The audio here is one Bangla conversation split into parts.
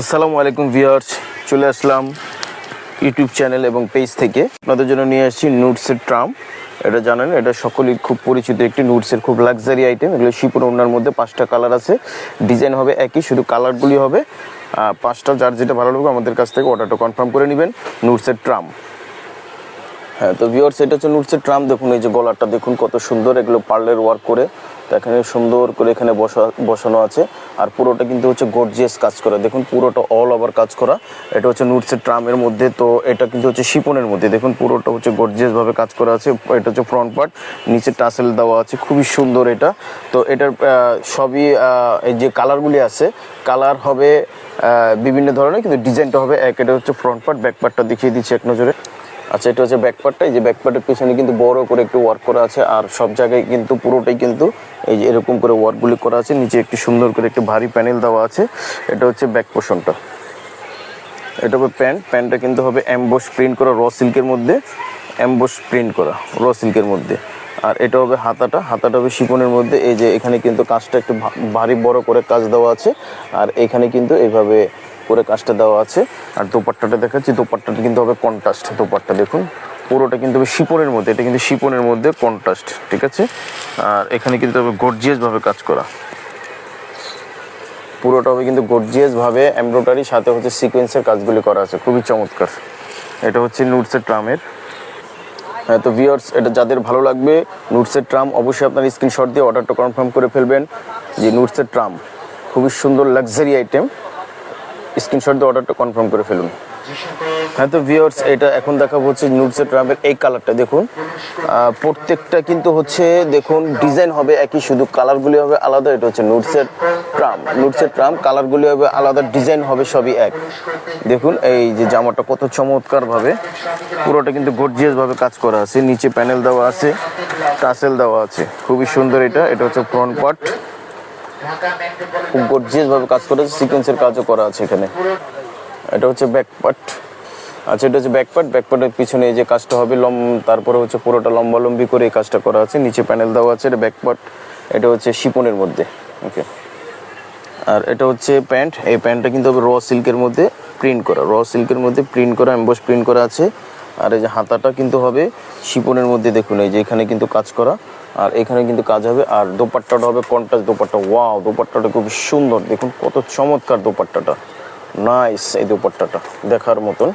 আসসালামু আলাইকুম ভিউয়ার্স, চলে আসলাম ইউটিউব চ্যানেল এবং পেজ থেকে। আপনাদের জন্য নিয়ে আসছি নুটসের ট্রাম। এটা জানেন, এটা সকলেই খুব পরিচিত একটি নুটসের খুব লাক্সারি আইটেম এগুলো শিপুর ওনার মধ্যে পাঁচটা কালার আছে। ডিজাইন হবে একই, শুধু কালারগুলি হবে। পাঁচটা যার যেটা ভালো লাগবে আমাদের কাছ থেকে অর্ডারটা কনফার্ম করে নেবেন নুটসের ট্রাম। হ্যাঁ তো ভিউয়ার্স এটা হচ্ছে নুটসের ট্রাম দেখুন, এই যে গলাটা দেখুন, কত সুন্দর এগুলো পার্লের ওয়ার্ক করে। তো এখানে সুন্দর করে এখানে বসা, বসানো আছে। আর পুরোটা কিন্তু হচ্ছে গর্জিয়াস কাজ করা। দেখুন, পুরোটা অল ওভার কাজ করা। এটা হচ্ছে নুটসের ট্রামের মধ্যে। তো এটা কিন্তু হচ্ছে শিপনের মধ্যে। দেখুন, পুরোটা হচ্ছে গর্জিয়াস ভাবে কাজ করা আছে। এটা হচ্ছে ফ্রন্ট পার্ট নিচে টাসেল দেওয়া আছে। খুবই সুন্দর এটা। তো এটার সবই এই যে কালারগুলি আছে কালার হবে বিভিন্ন ধরনের, কিন্তু ডিজাইনটা হবে এক। এটা হচ্ছে ফ্রন্ট পার্ট ব্যাক পার্টটা দেখিয়ে দিচ্ছি এক নজরে। আচ্ছা এটা হচ্ছে ব্যাকপার্টটা এই যে ব্যাক পার্টের পিছনে কিন্তু বড় করে একটু ওয়ার্ক করা আছে, আর সব জায়গায় কিন্তু পুরোটাই কিন্তু এই যে এরকম করে ওয়ার্কগুলি করা আছে। নিচে একটু সুন্দর করে একটু ভারী প্যানেল দেওয়া আছে। এটা হচ্ছে ব্যাক পোর্শনটা এটা হবে প্যান্ট। প্যান্টটা কিন্তু হবে অ্যাম্বোস প্রিন্ট করা র সিল্কের মধ্যে। অ্যাম্বোস প্রিন্ট করা র সিল্কের মধ্যে। আর এটা হবে হাতাটা। হাতাটা হবে শিপনের মধ্যে। এই যে এখানে কিন্তু কাজটা একটু ভারী বড় করে কাজ দেওয়া আছে। আর এখানে কিন্তু এইভাবে করে কাজটা দেওয়া আছে। আর দোপাট্টাটা দেখাচ্ছি। দোপাট্টাটা কিন্তু হবে কন্ট্রাস্ট দোপাট্টা দেখুন, পুরোটা কিন্তু হবে শিপনের মধ্যে, এটা কিন্তু শিপনের মধ্যে কন্ট্রাস্ট ঠিক আছে? আর এখানে কিন্তু হবে গর্জিয়াস ভাবে কাজ করা। পুরোটা হবে কিন্তু গর্জিয়াস ভাবে এমব্রয়ডারি সাথে হচ্ছে সিকোয়েন্সের কাজগুলি করা আছে। খুবই চমৎকার। এটা হচ্ছে নুটসের ট্রামের হ্যাঁ তো ভিউয়ার্স এটা যাদের ভালো লাগবে নুটসের ট্রাম অবশ্যই আপনার স্ক্রিনশট দিয়ে অর্ডারটা কনফার্ম করে ফেলবেন যে নুটসের ট্রাম খুবই সুন্দর লাক্সারি আইটেম স্ক্রিনশট দিয়ে অর্ডারটা কনফার্ম করে ফেলুন। হ্যাঁ তো ভিউয়ার্স এটা এখন দেখাবো হচ্ছে নুটসের ট্রামের এই কালারটা দেখুন। প্রত্যেকটা কিন্তু হচ্ছে, দেখুন ডিজাইন হবে একই, শুধু কালারগুলি হবে আলাদা, এটা হচ্ছে নুটসের ট্রাম নুটসের ট্রাম কালারগুলি হবে আলাদা ডিজাইন হবে সবই এক। দেখুন, এই যে জামাটা কত চমৎকার ভাবে পুরোটা কিন্তু গর্জিয়াস ভাবে কাজ করা আছে। নিচে প্যানেল দেওয়া আছে টাসেল দেওয়া আছে। খুবই সুন্দর এটা এটা হচ্ছে ফ্রন্ট পার্ট খুব গর্জিয়াস ভাবে কাজ করা আছে সিকোয়েন্সের কাজও করা আছে এখানে। এটা হচ্ছে ব্যাকপার্ট আচ্ছা এটা হচ্ছে ব্যাকপার্ট ব্যাকপার্টের ব্যাক পার্টের পিছনে এই যে কাজটা হবে লম তারপরে হচ্ছে পুরোটা লম্বালম্বি করে এই কাজটা করা আছে। নিচে প্যানেল দেওয়া আছে এটা ব্যাকপার্ট এটা হচ্ছে শিপনের মধ্যে। ওকে আর এটা হচ্ছে প্যান্ট এই প্যান্টটা কিন্তু হবে র সিল্কের মধ্যে প্রিন্ট করা। র সিল্কের মধ্যে প্রিন্ট করা এম্বস প্রিন্ট করা আছে। আর এই যে হাতাটা কিন্তু হবে শিপনের মধ্যে দেখুন এই যে এখানে কিন্তু কাজ করা। আর এখানে কিন্তু কাজ হবে, আর দোপাট্টাটা হবে কন্টাস দোপাট্টা। ওয়াও দোপাট্টাটা খুব সুন্দর। দেখুন কত চমৎকার দোপাট্টাটা। নাইস এই দোপাট্টাটা দেখার মতন।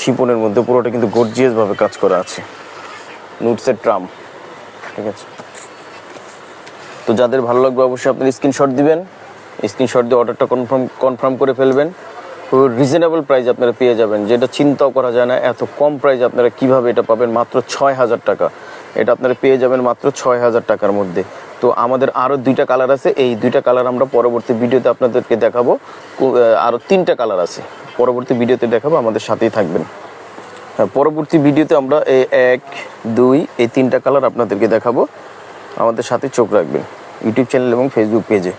শিপনের মধ্যে পুরোটা কিন্তু গর্জিয়াস ভাবে কাজ করা আছে। নুটসের ট্রাম ঠিক আছে? তো যাদের ভালো লাগবে অবশ্যই আপনি স্ক্রিনশট দিবেন। স্ক্রিনশট দিয়ে অর্ডারটা কনফার্ম কনফার্ম করে ফেলবেন। খুব রিজনেবল প্রাইস আপনারা পেয়ে যাবেন। যেটা চিন্তাও করা যায় না, এত কম প্রাইস আপনারা কীভাবে এটা পাবেন? মাত্র ছয় হাজার টাকা। এটা আপনারা পেয়ে যাবেন মাত্র ছয় হাজার টাকার মধ্যে। তো আমাদের আরও দুইটা কালার আছে। এই দুইটা কালার আমরা পরবর্তী ভিডিওতে আপনাদেরকে দেখাবো। আরও তিনটা কালার আছে। পরবর্তী ভিডিওতে দেখাবো, আমাদের সাথেই থাকবেন। হ্যাঁ পরবর্তী ভিডিওতে আমরা এই এক, দুই, এই তিনটা কালার আপনাদেরকে দেখাবো। আমাদের সাথে চোখ রাখবেন। ইউটিউব চ্যানেল এবং ফেসবুক পেজে